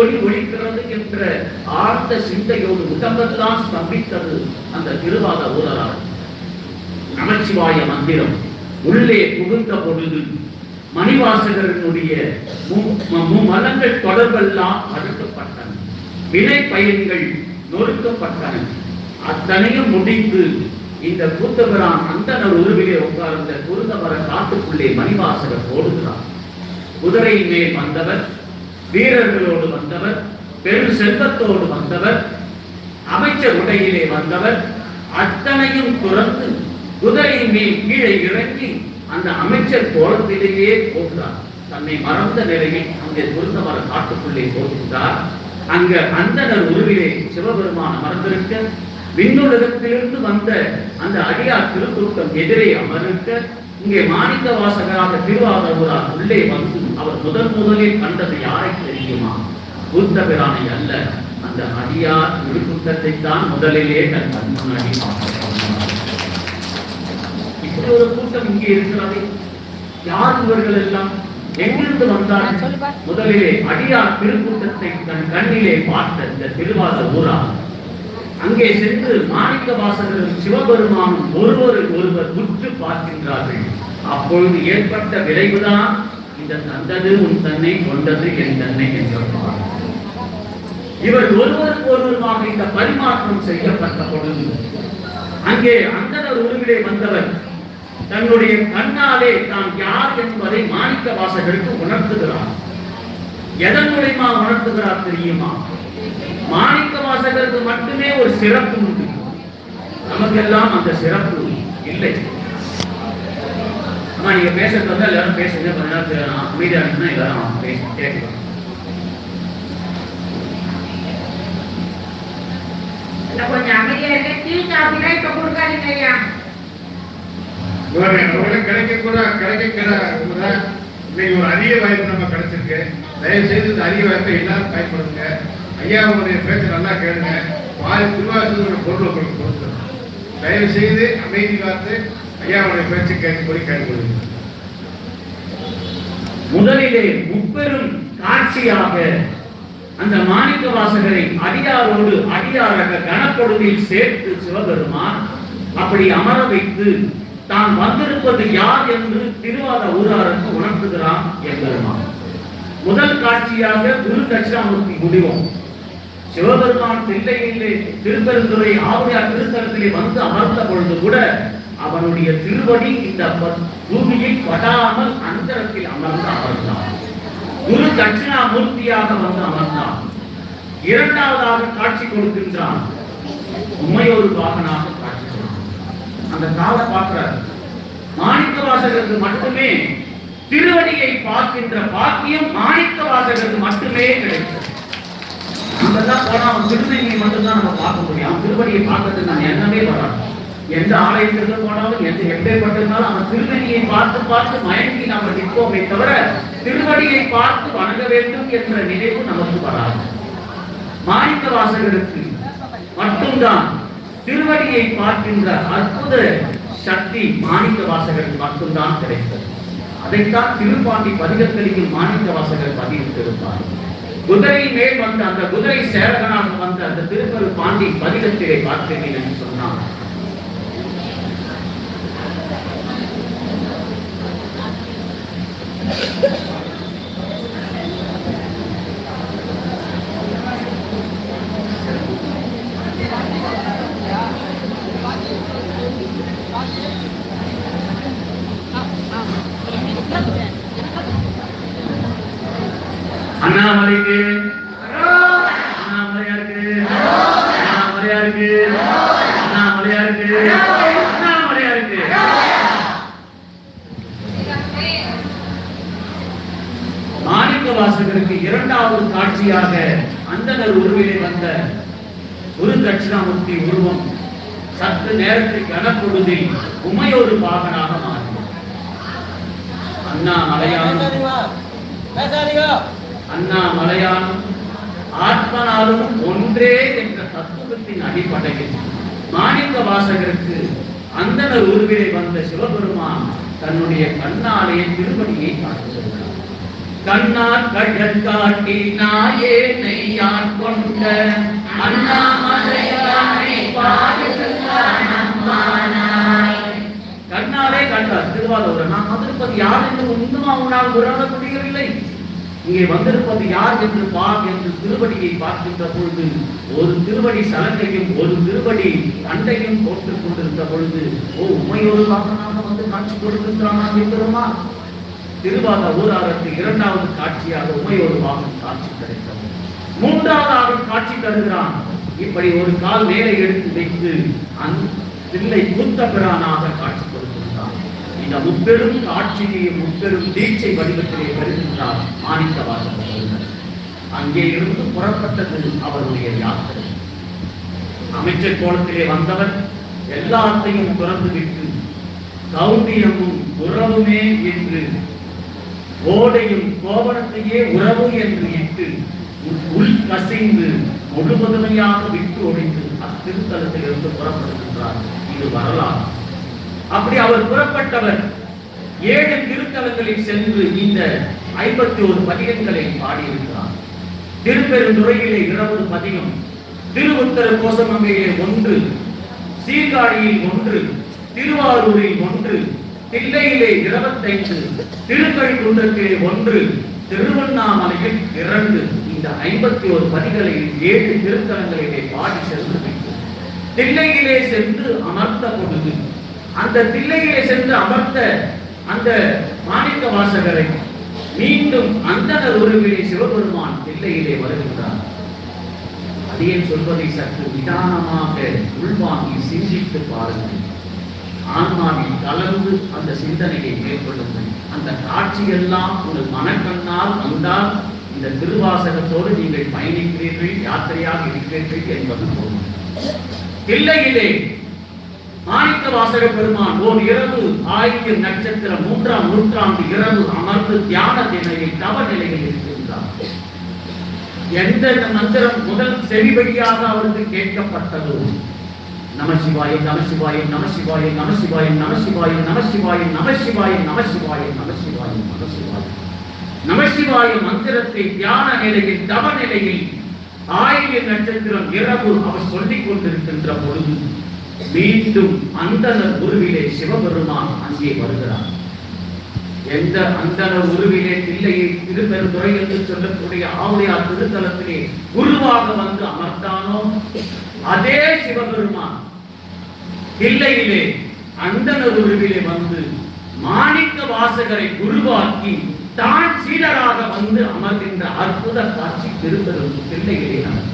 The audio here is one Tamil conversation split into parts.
ஒளி ஒழிக்கிறது என்ற ஆழ்ந்த சிந்தையோடு உடம்பெல்லாம் ஸ்தம்பித்தது அந்த திருவாத ஊரலார் நமச்சிவாய மந்திரம் உள்ளே புகுந்த பொழுது மணிவாசகரனுடைய மலங்கள் தொடர்பெல்லாம் அறுக்கப்பட்டன. வினை பயன்கள் நொறுக்கப்பட்டன. அத்தனையும் முடிந்து இந்த கூத்தபிரான் அந்தனர் உருவிலே உட்கார்ந்த குருந்தவர காட்டுக்குள்ளே மணிவாசகர் ஓடுகிறார். குதிரையின் மேல் வந்தவர் வீரர்களோடு வந்தவர் பெரும் செல்வத்தோடு வந்தவர் அமைச்சர் உடையிலே வந்தவர் அத்தனையும் துறந்து குதிரை மேல் கீழே இறங்கி அந்த அமைச்சர் கோலத்திலேயே போகிறார். தன்னை மறந்த நிலையில் அங்கே குருந்தமர காட்டுக்குள்ளே போகின்றார். அங்க அந்தனர் உருவிலே சிவபெருமான் அமர்ந்திருக்க விண்ணுலகத்திலிருந்து வந்த அந்த அடியார் திருக்குறுக்கம் எதிரே அமர்ந்திருக்க இங்கே மாணிக்க வாசகராக திருவாரூரார் உள்ளே வந்து அவர் முதன் முதலில் கண்டது யாரை தெரியுமா? புத்தபிரானை அல்ல. அந்த அடியார் திருக்கூட்டத்தை தான் முதலிலே தன் முன்னாடி. இப்படி ஒரு கூட்டம் இங்கே இருக்கிறது. யார் இவர்கள் எல்லாம் எங்கிருந்து வந்தார்கள்? முதலிலே அடியார் திருக்கூட்டத்தை தன் கண்ணிலே பார்த்த இந்த திருவாத ஊரா அங்கே சென்று மாணிக்க வாசகரும் சிவபெருமானும் ஒருவரை ஒருவர் உற்று பார்க்கின்றார்கள். அப்பொழுது ஏற்பட்ட விளைவுதான் இந்த தந்தது உன் தன்னை கொண்டது என் தன்னை என்ற இவர் ஒருவருக்கு ஒருவருமாக இந்த பரிமாற்றம் செய்யப்பட்ட பொழுது அங்கே அந்தனர் உருவிலே வந்தவர் தன்னுடைய கண்ணாலே தான் யார் என்பதை மாணிக்க வாசகருக்கு உணர்த்துகிறார். எதன் மூலயமா உணர்த்துகிறார் தெரியுமா? மாணிக்க வாசகருக்கு மட்டுமே ஒரு சிறப்பு உண்டு. நமக்கெல்லாம் அந்த சிறப்பு இல்லை. அம்மா நீங்க பேசுறது வந்து எல்லாரும் பேசுங்க. கொஞ்ச நேரத்துல அமைதியா இருக்குன்னா எல்லாரும் பேச கேட்கலாம் கொஞ்சம் அமைதியா இருக்க டீ காஃபிலாம் இப்ப கொடுக்காதீங்க ஐயா. இவரு அவங்களுக்கு கிடைக்கக்கூட கிடைக்கிற கூட இன்னைக்கு ஒரு அரிய வாய்ப்பு நம்ம கிடைச்சிருக்கு. தயவு செய்து இந்த அரிய வாய்ப்பை எல்லாரும் பயன்படுத்துங்க. ஐயாவுடைய பேச்சு நல்லா கேளுங்க. வாரி திருவாசூர் பொருள் உங்களுக்கு கொடுத்துருங்க. தயவு செய்து அமைதி காத்து ஐயாவுடைய பேச்சு கேட்கும்படி கேட்டுக்கொள்ளுங்க முதலிலே முப்பெரும் காட்சியாக அந்த மாணிக்க வாசகரை அடியாரோடு அடியாராக கனப்பொழுதில் சேர்த்து சிவபெருமான் அப்படி அமர வைத்து தான் வந்திருப்பது யார் என்று திருவாத ஊராருக்கு உணர்த்துகிறான் எம்பெருமான். முதல் காட்சியாக குரு தட்சிணாமூர்த்தி முடிவோம். சிவபெருமான் தில்லையிலே திருப்பெருந்துறை ஆவுடையார் திருத்தலத்திலே வந்து அமர்ந்த பொழுது கூட அவனுடைய திருவடி இந்த பூமியை படாமல் அந்தரத்தில் அமர்ந்து அமர்ந்தான். குரு தட்சிணாமூர்த்தியாக வந்து அமர்ந்தான். இரண்டாவதாக காட்சி கொடுக்கின்றான். உண்மையொரு பாகனாக காட்சி அந்த கால பார்க்கிறார் மாணிக்க வாசகருக்கு மட்டுமே திருவடியை பார்க்கின்ற பாக்கியம் மாணிக்க வாசகருக்கு மட்டுமே கிடைக்கும் அங்கெல்லாம் போனா அவன் திருநெல்வேலி மட்டும்தான் நம்ம பார்க்க முடியும். அவன் திருவடியை பார்க்கறதுக்கு நான் எண்ணமே வராது. எந்த ஆலயத்திற்கு போனாலும் எந்த எப்பேற்பட்டிருந்தாலும் அவன் திருவடியை பார்த்து பார்த்து மயங்கி நாம நிற்போமே தவிர திருவடியை பார்த்து வணங்க வேண்டும் என்ற நினைவு நமக்கு வராது. மாணிக்க வாசகருக்கு மட்டும்தான் திருவடியை பார்க்கின்ற அற்புத சக்தி மாணிக்க வாசகருக்கு மட்டும்தான் கிடைத்தது. அதைத்தான் திருப்பாண்டி பதிகத்தலியில் மாணிக்க வாசகர் பதிவிட்டிருப்பார். குதிரை மேல் வந்த அந்த குதிரை சேரகனாக வந்த அந்த திருப்பரு பாண்டி பதிகத்திலே பார்க்கிறேன் என்று சொன்னார் அண்ணாமலைக்கு. அண்ணாமலையாருக்கு மாணிக்க வாசகருக்கு இரண்டாவது காட்சியாக அந்தனர் உருவிலே வந்த குரு தட்சிணாமூர்த்தி உருவம் சற்று நேரத்தில் கனப்பொழுதில் உமையொரு பாகனாக மாறினார் அண்ணா மலையாளம் அண்ணா ஆத்மனாலும் ஒன்றே என்ற தத்துவத்தின் அடிப்படையில் மாணிக்க வாசகருக்கு அந்தனர் உருவிலே வந்த சிவபெருமான் தன்னுடைய கண்ணாலே திருமணியை காட்டுகிறார் கண்ணார் கழல் காட்டி நாயேனை யார் கொண்ட? அண்ணாமலையானை கண்ணாலே கண்டார். திருவாரூர் நாம் வந்திருப்பது யார் என்று ஒன்றும் அவனால் உறவ முடியவில்லை இங்கே வந்திருப்பது யார் என்று பார் என்று திருவடியை பார்க்கின்ற பொழுது ஒரு திருவடி சலங்கையும் ஒரு திருவடி அண்டையும் போட்டுக் கொண்டிருந்த பொழுது ஓ உமையொரு வாகனாக வந்து காட்சி கொடுக்கின்றானா என்கிறோமா திருவாத ஊராரத்து இரண்டாவது காட்சியாக உமையொரு வாகனம் காட்சி கிடைத்தது அவன் காட்சி தருகிறான். இப்படி ஒரு கால் மேலே எடுத்து வைத்து அந்த தில்லை கூத்த பிரானாக காட்சி கொடுக்கிறான். இந்த முப்பெரும் காட்சியையும் முப்பெரும் தீட்சை வடிவத்திலே வருகின்றார் மாணிக்கவாசம் அங்கே இருந்து புறப்பட்டது அவருடைய யாத்திரை. அமைச்சர் கோலத்திலே வந்தவர் எல்லாத்தையும் துறந்து விட்டு கௌந்தியமும் உறவுமே என்று ஓடையும் கோவணத்தையே உறவு என்று இட்டு உள் கசைந்து முழுவதுமையாக விட்டு ஒழித்து அத்திருத்தலத்திலிருந்து புறப்படுகின்றார். இது வரலாறு. அப்படி அவர் புறப்பட்டவர். ஏழு திருத்தலங்களில் சென்று இந்த ஐம்பத்தி ஒரு பதிகங்களை பாடியிருக்கிறார். திருப்பெருந்துறையிலே இருபது பதிகம் திருவுத்தர கோசமங்கையிலே ஒன்று சீர்காழியில் ஒன்று திருவாரூரில் ஒன்று தில்லையிலே இருபத்தைந்து திருக்கழிக்குன்றத்திலே ஒன்று திருவண்ணாமலையில் இரண்டு இந்த ஐம்பத்தி ஒரு பதிகளில் ஏழு திருத்தலங்களிலே பாடி சென்று தில்லையிலே சென்று அமர்ந்த பொழுது அந்த தில்லையிலே சென்று அமர்ந்த அந்த மாணிக்க வாசகரை மீண்டும் அந்தனர் உருவிலே சிவபெருமான் தில்லையிலே வருகின்றார். அதே சொல்வதை சற்று நிதானமாக உள்வாங்கி சிந்தித்து பாருங்கள். ஆன்மாவில் கலந்து அந்த சிந்தனையை மேற்கொள்ளுங்கள். அந்த காட்சியெல்லாம் உங்கள் மனக்கண்ணால் வந்தால் இந்த திருவாசகத்தோடு நீங்கள் பயணிக்கிறீர்கள் யாத்திரையாக இருக்கிறீர்கள் என்பது போதும். தில்லையிலே மாணிக்க வாசக பெருமான் ஓர் இரவு ஆயிரம் நட்சத்திரம் மூன்றாம் நூற்றாண்டு இரவு அமர்ந்து தியான நிலையை தவ நிலையில் இருக்கின்றார். எந்த மந்திரம் முதல் செவிபடியாக அவருக்கு கேட்கப்பட்டதோ? நமசிவாயம் நமசிவாயம் நமசிவாயம் நமசிவாயம் நமசிவாயம் நமசிவாயம் நமசிவாயம் நமசிவாயம் நமசிவாயம் நமசிவாயம் நமசிவாய மந்திரத்தை தியான நிலையில் தவ நிலையில் ஆயிரம் நட்சத்திரம் இரவு அவர் சொல்லிக் கொண்டிருக்கின்ற பொழுது மீண்டும் அந்தன உருவிலே சிவபெருமான் அங்கே வருகிறார். எந்த அந்தன உருவிலே தில்லையை திருப்பெருந்துறை என்று சொல்லக்கூடிய ஆவுடையார் திருத்தலத்திலே உருவாக வந்து அமர்ந்தானோ அதே சிவபெருமான் தில்லையிலே அந்தன உருவிலே வந்து மாணிக்க வாசகரை உருவாக்கி தான் சீடராக வந்து அமர்கின்ற அற்புத காட்சி திருப்பெரும் தில்லையிலே நடக்கும்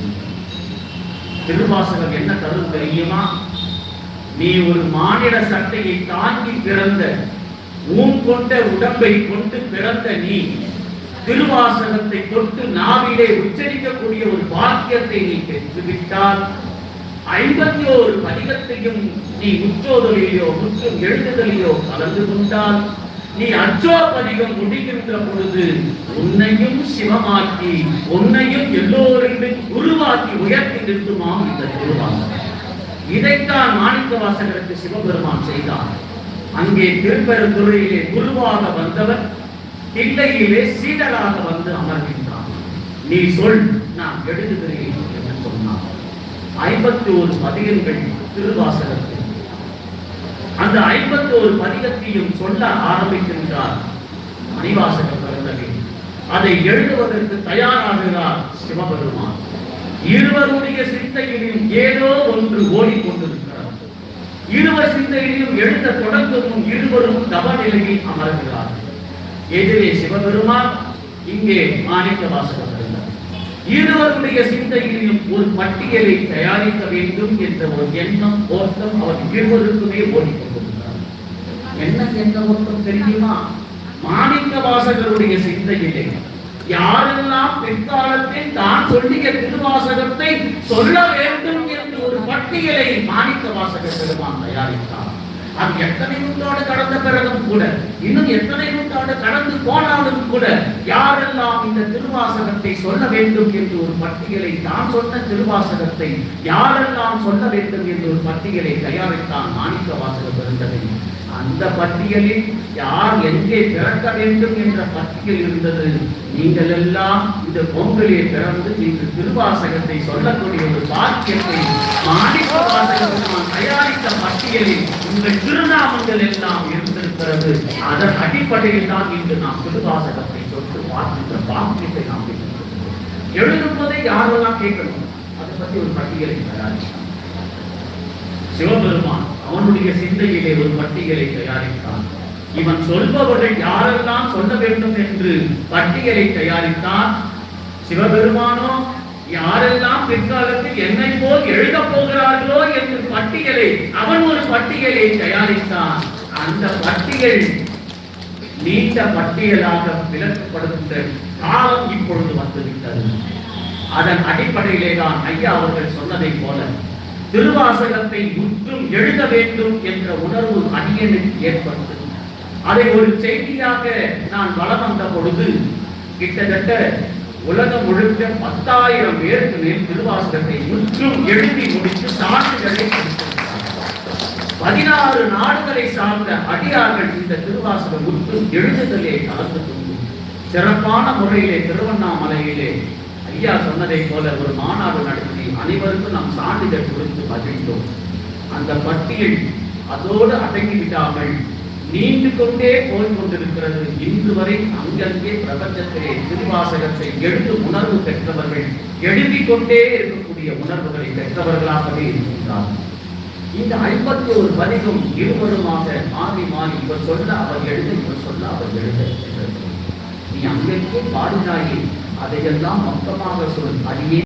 திருவாசகம் என்ன கருத்து தெரியுமா? நீ ஒரு மானிட சட்டையை தாங்கி பிறந்த ஊன் கொண்ட உடம்பை கொண்டு பிறந்த நீ திருவாசகத்தை தொட்டு நாவிலே உச்சரிக்கக்கூடிய ஒரு பாக்கியத்தை நீ பெற்றுவிட்டால் ஐம்பத்தி ஒரு பதிகத்தையும் நீ உச்சோதலையோ முற்றும் எழுதுதலையோ கலந்து கொண்டால் நீ அச்சோ பதிகம் முடிகின்ற பொழுது உன்னையும் சிவமாக்கி உன்னையும் எல்லோரையும் உருவாக்கி உயர்த்தி நிறுத்துமாம் இந்த திருவாசகம். இதைத்தான் மாணிக்க வாசகருக்கு சிவபெருமான் செய்தார். அங்கே திருப்பெருந்துறையிலே குருவாக வந்தவர் தில்லையிலே சீடராக வந்து அமர்கின்றார். நீ சொல் நான் எழுதுகிறேன் என்று சொன்னார். ஐம்பத்தி ஒரு பதிகங்கள் திருவாசகத்தில் அந்த ஐம்பத்தி ஒரு பதிகத்தையும் சொல்ல ஆரம்பிக்கின்றார் மணிவாசக பிறந்தவை அதை எழுதுவதற்கு தயாராகிறார் சிவபெருமான். இருவருடைய சிந்தையிலும் ஏதோ ஒன்று ஓடிக்கொண்டிருக்கிறது. இருவர் சிந்தையிலும் எழுந்த தொடக்கமும் இருவரும் தவ நிலையில் அமர்கிறார் எதிரே சிவபெருமான் இங்கே மாணிக்க வாசகர் இருந்தார் இருவருடைய சிந்தையிலும் ஒரு பட்டியலை தயாரிக்க வேண்டும் என்ற ஒரு எண்ணம் ஓட்டம் அவர் இருவருக்குமே ஓடிக்கொண்டிருக்கிறார் என்ன எந்த ஓட்டம் தெரியுமா? மாணிக்க வாசகருடைய சிந்தையிலே. யாரெல்லாம் பிற்காலத்தில் தான் சொல்லிய திருவாசகத்தை சொல்ல வேண்டும் என்று ஒரு பட்டியலை மாணிக்க வாசகர் பெருமான் தயாரித்தார். அது எத்தனை நூற்றாண்டு கடந்த பிறகும் கூட இன்னும் எத்தனை நூற்றாண்டு கடந்து போனாலும் கூட யாரெல்லாம் இந்த திருவாசகத்தை சொல்ல வேண்டும் என்று ஒரு பட்டியலை தான் சொன்ன திருவாசகத்தை யாரெல்லாம் சொல்ல வேண்டும் என்று ஒரு பட்டியலை தயாரித்தான் மாணிக்க வாசகர் பெருந்தகை. அந்த பட்டியலில் யார் எங்கே பிறக்க வேண்டும் என்ற பட்டியல் இருந்தது. நீங்கள் எல்லாம் இந்த பொங்கலை பிறந்து இன்று திருவாசகத்தை சொல்லக்கூடிய ஒரு பாக்கியத்தை மாணிக்க வாசகத்தில் தயாரித்த பட்டியலில் உங்கள் திருநாமங்கள் எல்லாம் இருந்திருக்கிறது. அதன் அடிப்படையில் தான் இன்று நாம் திருவாசகத்தை சொல்லி பார்க்கின்ற பாக்கியத்தை நாம் பெற்றிருக்கிறோம். எழுதும்போதே யாரெல்லாம் கேட்கணும்? அதை பத்தி ஒரு பட்டியலை தயாரிக்கிறோம் சிவபெருமான் அவனுடைய சிந்தையிலே ஒரு பட்டியலை தயாரித்தான். இவன் சொல்பவர்கள் யாரெல்லாம் சொல்ல வேண்டும் என்று பட்டியலை தயாரித்தான்? சிவபெருமானோ யாரெல்லாம் பிற்காலத்தில் என்னை போல் எழுதப் போகிறார்களோ என்று பட்டியலை அவன் ஒரு பட்டியலை தயாரித்தான். அந்த பட்டியல் நீண்ட பட்டியலாக விளக்கப்படுகின்ற காலம் இப்பொழுது வந்துவிட்டது. அதன் அடிப்படையிலே தான் ஐயா அவர்கள் சொன்னதைப் போல திருவாசகத்தை முற்றும் எழுத வேண்டும் என்ற உணர்வு அடியனுக்கு ஏற்பட்டது. அதை ஒரு செய்தியாக நான் வளம் வந்த பொழுது கிட்டத்தட்ட உலகம் முழுக்க பத்தாயிரம் பேருக்கு மேல் திருவாசகத்தை முற்றும் எழுதி முடித்து சான்றிதழை பதினாறு நாடுகளை சார்ந்த அடியார்கள் இந்த திருவாசக முற்றும் எழுதுதலே கலந்து கொண்டு சிறப்பான முறையிலே திருவண்ணாமலையிலே ஐயா சொன்னதை போல ஒரு மாநாடு நடத்தி அனைவருக்கும் நாம் சான்றிதழ் கொடுத்து மகிழ்ந்தோம் அந்த பட்டியல் அதோடு அடங்கிவிடாமல் நீண்டு கொண்டே போய் கொண்டிருக்கிறது இன்று வரை அங்கங்கே பிரபஞ்சத்திலே திருவாசகத்தை எழுது உணர்வு பெற்றவர்கள் எழுதிக் கொண்டே இருக்கக்கூடிய உணர்வுகளை பெற்றவர்களாகவே இருக்கின்றார். இந்த ஐம்பத்தி ஒரு பதிகம் இருவருமாக மாறி மாறி இவர் சொல்ல அவர் எழுத இவர் சொல்ல அவர் எழுத. நீ அங்கெங்கே பாடினாயே அதையெல்லாம் மொத்தமாக சொல் அடியே